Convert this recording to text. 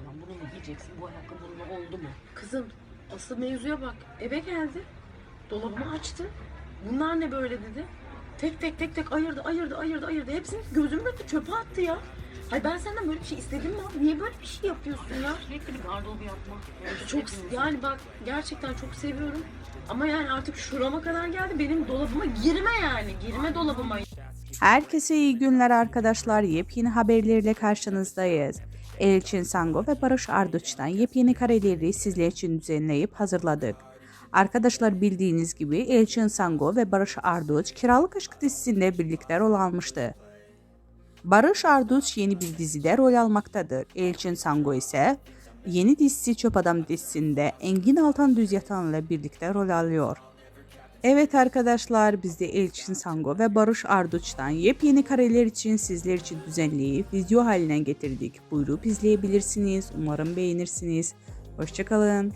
falan. Bunu mu giyeceksin? Bu ayakkabı bununla oldu mu? Kızım asıl mevzuya bak. Eve geldi. Dolabımı açtı. Bunlar ne böyle dedi. Tek tek tek tek ayırdı ayırdı ayırdı ayırdı. Hepsini gözümün önünde çöpe attı ya. Hay ben senden böyle bir şey istedim mi? abi? Niye böyle bir şey yapıyorsun ya? Sürekli bir gardırobu yapma. Yani Çok yani bak gerçekten çok seviyorum. Ama yani artık şurama kadar geldi. Benim dolabıma girme yani. Girme dolabıma. Herkese iyi günler arkadaşlar. Yepyeni haberlerle karşınızdayız. Elçin Sango ve Barış Arduç'tan yepyeni kareleri sizler için düzenleyip hazırladık. Arkadaşlar bildiğiniz gibi Elçin Sango ve Barış Arduç Kiralık Aşk dizisinde birlikte rol almıştı. Barış Arduç yeni bir dizide rol almaktadır. Elçin Sango ise yeni dizisi Çöp Adam dizisinde Engin Altan Düz Yatan'la birlikte rol alıyor. Evet arkadaşlar biz de Elçin Sango ve Barış Arduç'tan yepyeni kareler için sizler için düzenleyip video haline getirdik. Buyurup izleyebilirsiniz. Umarım beğenirsiniz. Hoşçakalın.